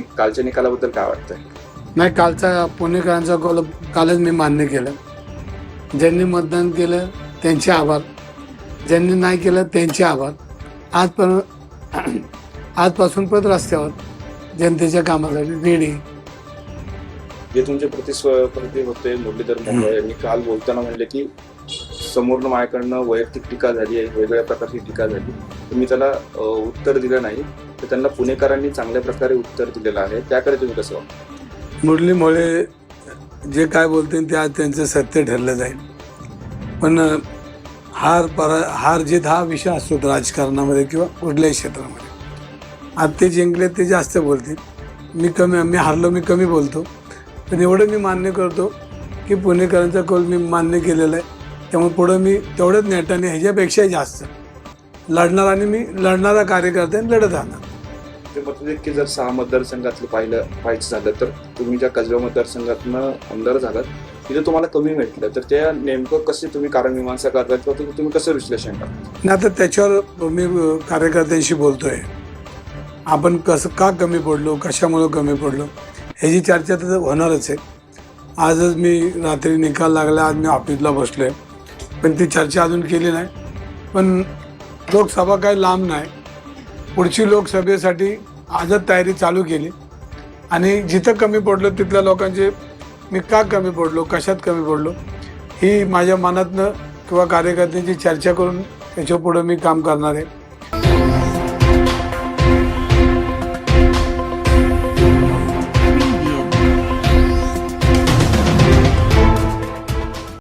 कालच्या निकालाबद्दल काय वाटतंय? नाही कालचा पुणेकरांचा कॉल कालच मी मान्य केलं. ज्यांनी मतदान केलं त्यांचे आभार. ज्यांनी नाही केलं त्यांचे आभार. आज पण आजपासून परत रस्त्यावर जनतेच्या कामासाठी रेडी. जे तुमचे प्रतिस्पर्धी होते मुरलीधर मोहोळ यांनी काल बोलताना म्हणले की समोरनं माझ्याकडनं वैयक्तिक टीका झाली आहे वेगवेगळ्या प्रकारची टीका झाली. तुम्ही त्याला उत्तर दिलं नाही. तर त्यांना पुणेकरांनी चांगल्या प्रकारे उत्तर दिलेलं आहे. त्याकडे तुम्ही कसं मुरली मुरलीमुळे जे काय बोलतील ते आज त्यांचं सत्य ठरलं जाईल. पण हार परा हार जीत हा विषय असतो राजकारणामध्ये किंवा कुठल्याही क्षेत्रामध्ये. आज ते जिंकले ते जास्त बोलतील. मी कमी मी हारलो मी कमी बोलतो. पण एवढं मी मान्य करतो की पुणेकरांचा कौल मी मान्य केलेला आहे. त्यामुळे पुढं मी तेवढंच नेटाने ह्याच्यापेक्षाही जास्त. लढणार आणि मी लढणारा कार्यकर्ता आणि लढत राहणार. ते म्हणतात की जर सहा मतदारसंघातलं पाहिलं पाहायचं झालं तर. तुम्ही ज्या कसबा मतदारसंघातनं आमदार झालात तिथे तुम्हाला कमी भेटलं. तर त्या नेमकं कसे तुम्ही कारण मीमांसा करता किंवा तुम्ही कसं विश्लेषण करता? आणि आता त्याच्यावर मी कार्यकर्त्यांशी बोलतोय. आपण कसं का कमी पडलो? कशामुळं कमी पडलो? ह्याची चर्चा तर होणारच आहे. आजच मी रात्री निकाल लागला आज मी ऑफिसला बसलो आहे पण ती चर्चा अजून केली नाही. पण लोकसभा काही लांब नाही. पुढची लोकसभेसाठी आजच तयारी चालू केली. आणि जिथं कमी पडलो तिथल्या लोकांचे मी का कमी पडलो कशात कमी पडलो ही माझ्या मनातनं किंवा कार्यकर्त्यांची चर्चा करून त्याच्या पुढं मी काम करणार आहे.